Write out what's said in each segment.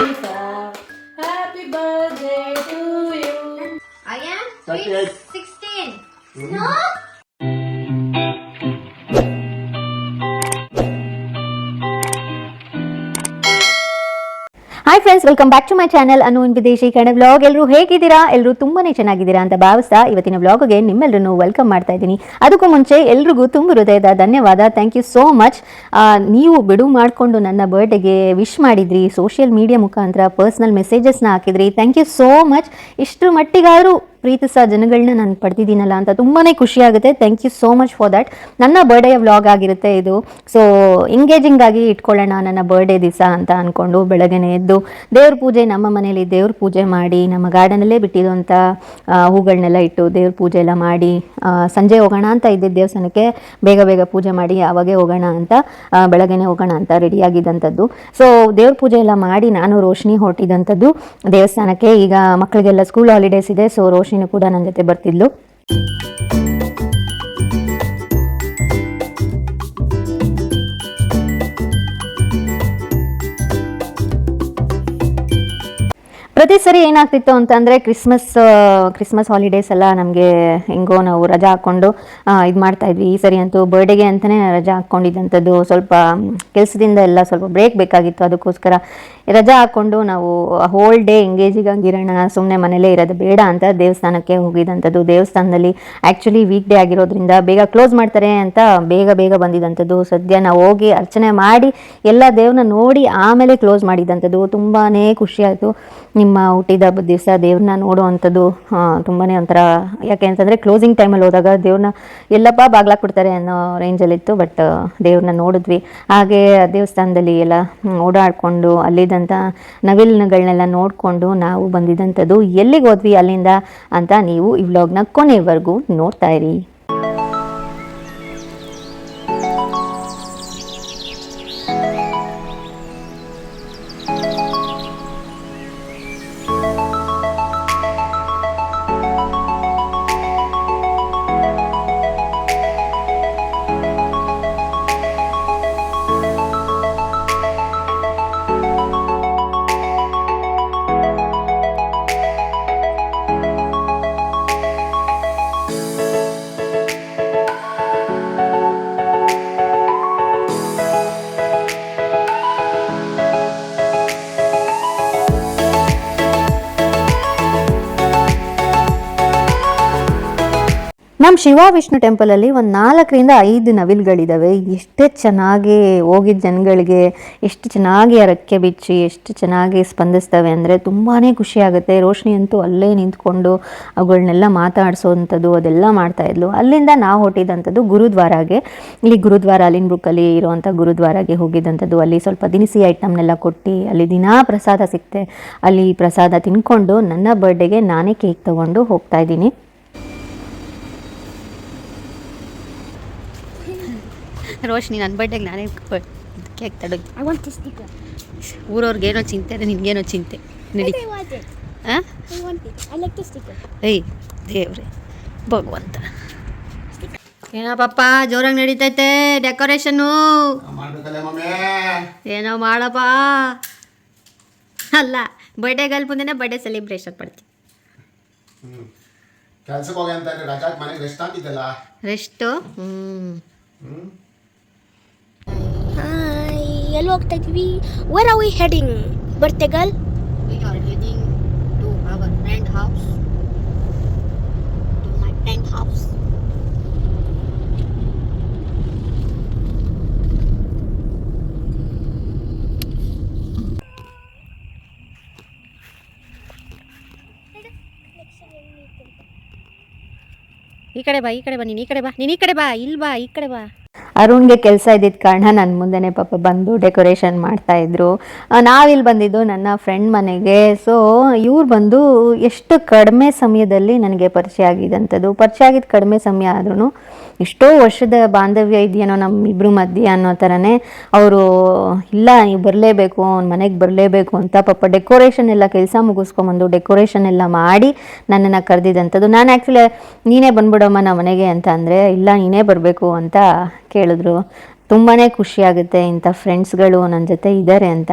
Happy birthday to you. I am Thirty-eight. 16. No? Hi friends welcome back to my channel Anu ವಿದೇಶಿ Kannada blog ಎಲ್ಲರೂ ಹೇಗಿದ್ದೀರಾ? ಎಲ್ಲರೂ ತುಂಬಾನೇ ಚೆನ್ನಾಗಿದ್ದೀರಾ ಅಂತ ಭಾವಿಸ್ತಾ ಇವತ್ತಿನ ವ್ಲಾಗ್ಗೆ ನಿಮ್ಮೆಲ್ಲರನ್ನು ವೆಲ್ಕಮ್ ಮಾಡ್ತಾ ಇದ್ದೀನಿ. ಅದಕ್ಕೂ ಮುಂಚೆ ಎಲ್ರಿಗೂ ತುಂಬ ಹೃದಯದ ಧನ್ಯವಾದ. ಥ್ಯಾಂಕ್ ಯು ಸೋ ಮಚ್ ನೀವು ಬಿಡು ಮಾಡಿಕೊಂಡು ನನ್ನ ಬರ್ಡೇಗೆ ವಿಶ್ ಮಾಡಿದ್ರಿ. ಸೋಷಿಯಲ್ ಮೀಡಿಯಾ ಮುಖಾಂತರ ಪರ್ಸ್ನಲ್ ಮೆಸೇಜಸ್ನ ಹಾಕಿದ್ರಿ. ಥ್ಯಾಂಕ್ ಯು ಸೋ ಮಚ್ ಇಷ್ಟರ ಮಟ್ಟಿಗಾದರೂ ಪ್ರೀತಿಸೋ ಜನಗಳನ್ನ ನಾನು ಪಡೆದಿದ್ದೀನಲ್ಲ ಅಂತ ತುಂಬಾ ಖುಷಿ ಆಗುತ್ತೆ. Thank you so much for that ನನ್ನ ಬರ್ಡೇ ವ್ಲಾಗ್ ಆಗಿರುತ್ತೆ ಇದು. ಸೊ ಎಂಗೇಜಿಂಗ್ ಆಗಿ ಇಟ್ಕೊಳ್ಳೋಣ ನನ್ನ ಬರ್ಡೇ ದಿವಸ ಅಂತ ಅಂದ್ಕೊಂಡು ಬೆಳಗ್ಗೆನೆ ಎದ್ದು ದೇವ್ರ ಪೂಜೆ ನಮ್ಮ ಮನೇಲಿ ದೇವ್ರ ಪೂಜೆ ಮಾಡಿ, ನಮ್ಮ ಗಾರ್ಡನಲ್ಲೇ ಬಿಟ್ಟಿರುವಂಥ ಹೂಗಳನ್ನೆಲ್ಲ ಇಟ್ಟು ದೇವ್ರ ಪೂಜೆ ಎಲ್ಲ ಮಾಡಿ ಸಂಜೆ ಹೋಗೋಣ ಅಂತ ಇದ್ದಿದ್ದ ದೇವಸ್ಥಾನಕ್ಕೆ ಬೇಗ ಬೇಗ ಪೂಜೆ ಮಾಡಿ ಅವಾಗೇ ಹೋಗೋಣ ಅಂತ ಬೆಳಗ್ಗೆ ಬೆಳಗ್ಗೆನೆ ಹೋಗೋಣ ಅಂತ ರೆಡಿಯಾಗಿದ್ದಂಥದ್ದು ಸೊ ದೇವ್ರ ಪೂಜೆ ಎಲ್ಲ ಮಾಡಿ ನಾನು ರೋಶನಿ ಹೊರಟಿದ್ದಂಥದ್ದು ದೇವಸ್ಥಾನಕ್ಕೆ. ಈಗ ಮಕ್ಕಳಿಗೆಲ್ಲ ಸ್ಕೂಲ್ ಹಾಲಿಡೇಸ್ ಇದೆ ಸೊ ರೋಶಿನಿ ಕೂಡ ನನ್ನ ಜೊತೆ ಬರ್ತಿದ್ಲು. ಪ್ರತಿ ಸರಿ ಏನಾಗ್ತಿತ್ತು ಅಂತಂದರೆ ಕ್ರಿಸ್ಮಸ್ ಕ್ರಿಸ್ಮಸ್ ಹಾಲಿಡೇಸ್ ಎಲ್ಲ ನಮಗೆ ಹೆಂಗೋ ನಾವು ರಜಾ ಹಾಕ್ಕೊಂಡು ಇದು ಮಾಡ್ತಾ ಇದ್ವಿ. ಈ ಸರಿ ಅಂತೂ ಬರ್ಡೇಗೆ ಅಂತಲೇ ರಜಾ ಹಾಕ್ಕೊಂಡಿದ್ದಂಥದ್ದು ಸ್ವಲ್ಪ ಕೆಲಸದಿಂದ ಎಲ್ಲ ಸ್ವಲ್ಪ ಬ್ರೇಕ್ ಬೇಕಾಗಿತ್ತು. ಅದಕ್ಕೋಸ್ಕರ ರಜಾ ಹಾಕ್ಕೊಂಡು ನಾವು ಹೋಲ್ ಡೇ ಎಂಗೇಜಿಗಾಗಿರೋಣ ಸುಮ್ಮನೆ ಮನೇಲೇ ಇರೋದು ಬೇಡ ಅಂತ ದೇವಸ್ಥಾನಕ್ಕೆ ಹೋಗಿದ್ದಂಥದ್ದು. ದೇವಸ್ಥಾನದಲ್ಲಿ ಆ್ಯಕ್ಚುಲಿ ವೀಕ್ ಡೇ ಆಗಿರೋದ್ರಿಂದ ಬೇಗ ಕ್ಲೋಸ್ ಮಾಡ್ತಾರೆ ಅಂತ ಬೇಗ ಬೇಗ ಬಂದಿದ್ದಂಥದ್ದು. ಸದ್ಯ ನಾವು ಹೋಗಿ ಅರ್ಚನೆ ಮಾಡಿ ಎಲ್ಲ ದೇವ್ರನ್ನ ನೋಡಿ ಆಮೇಲೆ ಕ್ಲೋಸ್ ಮಾಡಿದ್ದಂಥದ್ದು. ತುಂಬಾ ಖುಷಿ ಆಯಿತು. ನಿಮ್ಮ ಹುಟ್ಟಿದ ದಿವಸ ದೇವ್ರನ್ನ ನೋಡುವಂಥದ್ದು ತುಂಬಾ ಒಂಥರ, ಯಾಕೆ ಅಂತಂದರೆ ಕ್ಲೋಸಿಂಗ್ ಟೈಮಲ್ಲಿ ಹೋದಾಗ ದೇವ್ರನ್ನ ಎಲ್ಲಪ್ಪ ಬಾಗ್ಲಾಕ್ಬಿಡ್ತಾರೆ ಅನ್ನೋ ರೇಂಜಲ್ಲಿತ್ತು ಬಟ್ ದೇವ್ರನ್ನ ನೋಡಿದ್ವಿ. ಹಾಗೆ ದೇವಸ್ಥಾನದಲ್ಲಿ ಎಲ್ಲ ಓಡಾಡಿಕೊಂಡು ಅಲ್ಲಿದ್ದಂಥ ನವಿಲುಗಳನ್ನೆಲ್ಲ ನೋಡಿಕೊಂಡು ನಾವು ಬಂದಿದ್ದಂಥದ್ದು ಎಲ್ಲಿಗೆ ಹೋದ್ವಿ ಅಲ್ಲಿಂದ ಅಂತ ನೀವು ಈ ವ್ಲಾಗ್ನ ಕೊನೆವರೆಗೂ ನೋಡ್ತಾ ಇರಿ. ನಮ್ಮ ಶಿವ ವಿಷ್ಣು ಟೆಂಪಲಲ್ಲಿ ಒಂದು ನಾಲ್ಕರಿಂದ ಐದು ನವಿಲುಗಳಿದ್ದಾವೆ ಎಷ್ಟೇ ಚೆನ್ನಾಗಿ ಹೋಗಿದ್ದ ಜನಗಳಿಗೆ, ಎಷ್ಟು ಚೆನ್ನಾಗಿ ಆ ರೆಕ್ಕೆ ಬಿಚ್ಚಿ, ಎಷ್ಟು ಚೆನ್ನಾಗಿ ಸ್ಪಂದಿಸ್ತವೆ ಅಂದರೆ ತುಂಬಾ ಖುಷಿ ಆಗುತ್ತೆ. ಅಂತೂ ಅಲ್ಲೇ ನಿಂತ್ಕೊಂಡು ಅವುಗಳನ್ನೆಲ್ಲ ಮಾತಾಡಿಸೋವಂಥದ್ದು ಅದೆಲ್ಲ ಮಾಡ್ತಾಯಿದ್ಲು ಅಲ್ಲಿಂದ ನಾವು ಹೊಟ್ಟಿದ್ದಂಥದ್ದು ಗುರುದ್ವಾರಾಗೆ. ಇಲ್ಲಿ ಗುರುದ್ವಾರ, ಅಲ್ಲಿನ ಬುಕ್ಕಲ್ಲಿ ಇರುವಂಥ ಗುರುದ್ವಾರಾಗೆ ಹೋಗಿದ್ದಂಥದ್ದು ಅಲ್ಲಿ ಸ್ವಲ್ಪ ದಿನಸಿ ಐಟಮ್ನೆಲ್ಲ ಕೊಟ್ಟು, ಅಲ್ಲಿ ದಿನಾ ಪ್ರಸಾದ ಸಿಗ್ತೆ ಅಲ್ಲಿ ಪ್ರಸಾದ ತಿನ್ಕೊಂಡು ನನ್ನ ಬರ್ಡೇಗೆ ನಾನೇ ಕೇಕ್ ತೊಗೊಂಡು ಹೋಗ್ತಾ ಇದ್ದೀನಿ. ರೋಶಿನಿ ನನ್ನ ಬರ್ಡೇಗೆ ನಾನೇ ಕೇಕ್ ತಡೋದು. ಊರವ್ರಿಗೆ ಏನೋ ಚಿಂತೆ ಅಂದರೆ ಊರವ್ರಿಗೇನೋ ನಿನಗೇನೋ ಚಿಂತೆ. ನಡಿ. ಹಾಂ I want it. I like the sticker. ಏಯ್ ದೇವ್ರೆ ಭಗವಂತ. ಏನೋ ಪಪ್ಪ ಜೋರಾಗಿ ನಡೀತೈತೆ ಡೆಕೋರೇಷನ್ನು. ಏನೋ ಮಾಡಪ್ಪ. ಅಲ್ಲ ಬರ್ಡೇಗಲ್ ಮುಂದೆನೇ ಬರ್ಡೇ ಸೆಲೆಬ್ರೇಷನ್ ಮಾಡ್ತೀವಿ ಕೆಲ್ಸಕ್ಕೆ ಹೋಗಿ ಅಂತ ರಜಾಕ್ ಮನೆಗೆ ರೆಸ್ಟ್ ಹಾಕಿದ್ದಲ್ಲ ರೆಸ್ಟು ಹ್ಞೂ ಹ್ಮ್ Hi. ಎಲ್ಲಿ ಹೋಗ್ತಾ ಇದ್ವಿ ವೇರ್ ಆರ್ ವಿ ಹೆಡಿಂಗ್ ಬರ್ತೆಗಲ್ We are heading to our friend house. To my friend house. ಈ ಕಡೆ ಬಾ ಈ ಕಡೆ ಬಾ ನೀನು ಈ ಕಡೆ ಬಾ ನೀನು ಈ ಕಡೆ ಬಾ ಇಲ್ಲಿ ಬಾ ಈ ಕಡೆ ಬಾ ಅರುಣ್ಗೆ ಕೆಲಸ ಇದ್ದಿದ್ದ ಕಾರಣ ನನ್ನ ಮುಂದೆನೇ ಪಾಪ ಬಂದು ಡೆಕೋರೇಷನ್ ಮಾಡ್ತಾ ಇದ್ರು. ಆ, ನಾವಿಲ್ಲಿ ಬಂದಿದ್ದು ನನ್ನ ಫ್ರೆಂಡ್ ಮನೆಗೆ. ಸೊ ಇವ್ರು ಬಂದು ಎಷ್ಟು ಕಡಿಮೆ ಸಮಯದಲ್ಲಿ ನನಗೆ ಪರಿಚಯ ಆಗಿದ್ದಂಥದ್ದು ಪರಿಚಯ ಆಗಿದ್ದು ಕಡಿಮೆ ಸಮಯ ಆದ್ರೂ ಎಷ್ಟೋ ವರ್ಷದ ಬಾಂಧವ್ಯ ಇದೆಯೇನೋ ನಮ್ಮಿಬ್ಬರು ಮಧ್ಯೆ ಅನ್ನೋ ಥರನೇ ಅವರು, ಇಲ್ಲ, ನೀವು ಬರಲೇಬೇಕು, ಅವ್ನ ಮನೆಗೆ ಬರಲೇಬೇಕು ಅಂತ ಪಾಪ ಡೆಕೋರೇಷನ್ ಎಲ್ಲ ಕೆಲಸ ಮುಗಿಸ್ಕೊಂಬಂದು ಡೆಕೋರೇಷನ್ ಎಲ್ಲ ಮಾಡಿ ನನ್ನನ್ನು ಕರೆದಿದ್ದಂಥದ್ದು ನಾನು ಆ್ಯಕ್ಚುಲಿ ನೀನೇ ಬಂದ್ಬಿಡಮ್ಮ ನಮ್ಮ ಮನೆಗೆ ಅಂತ ಅಂದರೆ, ಇಲ್ಲ, ನೀನೇ ಬರಬೇಕು ಅಂತ ಕೇಳಿದ್ರು. ತುಂಬಾ ಖುಷಿಯಾಗುತ್ತೆ ಇಂಥ ಫ್ರೆಂಡ್ಸ್ಗಳು ನನ್ನ ಜೊತೆ ಇದ್ದಾರೆ ಅಂತ.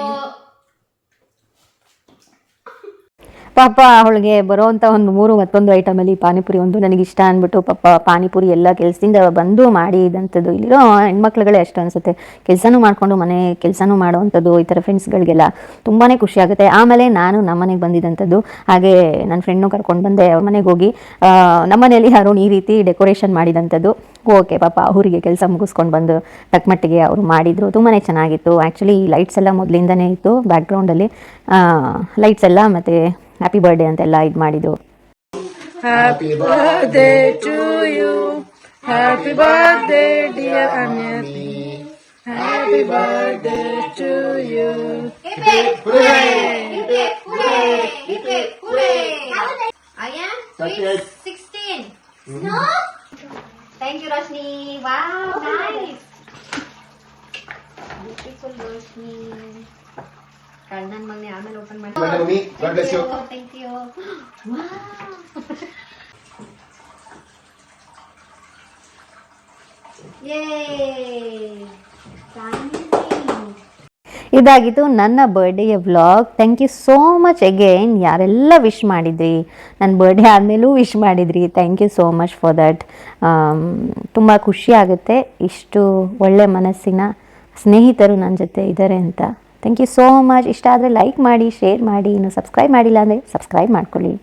ಪಾಪ ಅವಳಿಗೆ ಬರೋವಂಥ ಒಂದು ಮೂರು ಮತ್ತೊಂದು ಐಟಮಲ್ಲಿ ಪಾನಿಪುರಿ ಒಂದು ನನಗೆ ಇಷ್ಟ ಅಂದ್ಬಿಟ್ಟು ಪಾಪ ಪಾನಿಪುರಿ ಎಲ್ಲ ಕೆಲಸದಿಂದ ಬಂದು ಮಾಡಿದಂಥದ್ದು. ಇಲ್ಲಿರೋ ಹೆಣ್ಮಕ್ಳುಗಳೇ ಅಷ್ಟು ಅನಿಸುತ್ತೆ. ಕೆಲಸನೂ ಮಾಡಿಕೊಂಡು ಮನೆ ಕೆಲಸನೂ ಮಾಡುವಂಥದ್ದು ಈ ಥರ ಫ್ರೆಂಡ್ಸ್ಗಳಿಗೆಲ್ಲ ತುಂಬಾ ಖುಷಿ ಆಗುತ್ತೆ. ಆಮೇಲೆ ನಾನು ನಮ್ಮ ಮನೆಗೆ ಬಂದಿದ್ದಂಥದ್ದು ಹಾಗೆ ನನ್ನ ಫ್ರೆಂಡ್ನು ಕರ್ಕೊಂಡು ಬಂದೆ. ಅವ್ರ ಮನೆಗೆ ಹೋಗಿ ಆ, ನಮ್ಮ ಮನೆಯಲ್ಲಿ ಅರುಣ್ ಈ ರೀತಿ ಡೆಕೋರೇಷನ್ ಮಾಡಿದಂಥದ್ದು. ಓಕೆ ಪಾಪ ಅವರಿಗೆ ಕೆಲಸ ಮುಗಿಸ್ಕೊಂಡು ಬಂದು ತಕ್ಕಮಟ್ಟಿಗೆ ಅವರು ಮಾಡಿದರು. ತುಂಬಾ ಚೆನ್ನಾಗಿತ್ತು. ಆ್ಯಕ್ಚುಲಿ ಲೈಟ್ಸ್ ಎಲ್ಲ ಮೊದಲಿಂದನೇ ಇತ್ತು. ಬ್ಯಾಕ್ಗ್ರೌಂಡಲ್ಲಿ ಲೈಟ್ಸ್ ಎಲ್ಲ ಮತ್ತು ಹ್ಯಾಪಿ ಬರ್ಡೇ ಅಂತ ಎಲ್ಲ ಇದು ಮಾಡಿದ್ರು happy birthday to you happy birthday dear ಅನ್ಯತಿ happy birthday to you hip 16 no thank you Rashni wow nice beautiful Rashni hip hooray! I am Thirty-eight. sweet 16. No? Thank you, Roshni. Wow, nice. Beautiful Roshni. ಕಳ್ಳನ್ ಮಗನೆ ಆಮೇಲೆ open ಮಾಡಿ you. Thank you ಯೇ ಇದಾಗಿತ್ತು ನನ್ನ ಬರ್ಡೇಯ vlog thank you so much again ಯಾರೆಲ್ಲ wish ಮಾಡಿದ್ರಿ ನನ್ನ ಬರ್ಡೇ ಆದಮೇಲೂ ವಿಶ್ ಮಾಡಿದ್ರಿ thank you so much for that ತುಂಬ ಖುಷಿ ಆಗುತ್ತೆ ಇಷ್ಟು ಒಳ್ಳೆ ಮನಸ್ಸಿನ ಸ್ನೇಹಿತರು ನನ್ನ ಜೊತೆ ಇದ್ದಾರೆ ಅಂತ ಥ್ಯಾಂಕ್ ಯು ಸೋ ಮಚ್ ಇಷ್ಟ ಆದರೆ ಲೈಕ್ ಮಾಡಿ ಶೇರ್ ಮಾಡಿ. ಇನ್ನು ಸಬ್ಸ್ಕ್ರೈಬ್ ಮಾಡಿಲ್ಲ ಅಂದರೆ ಸಬ್ಸ್ಕ್ರೈಬ್ ಮಾಡ್ಕೊಳ್ಳಿ.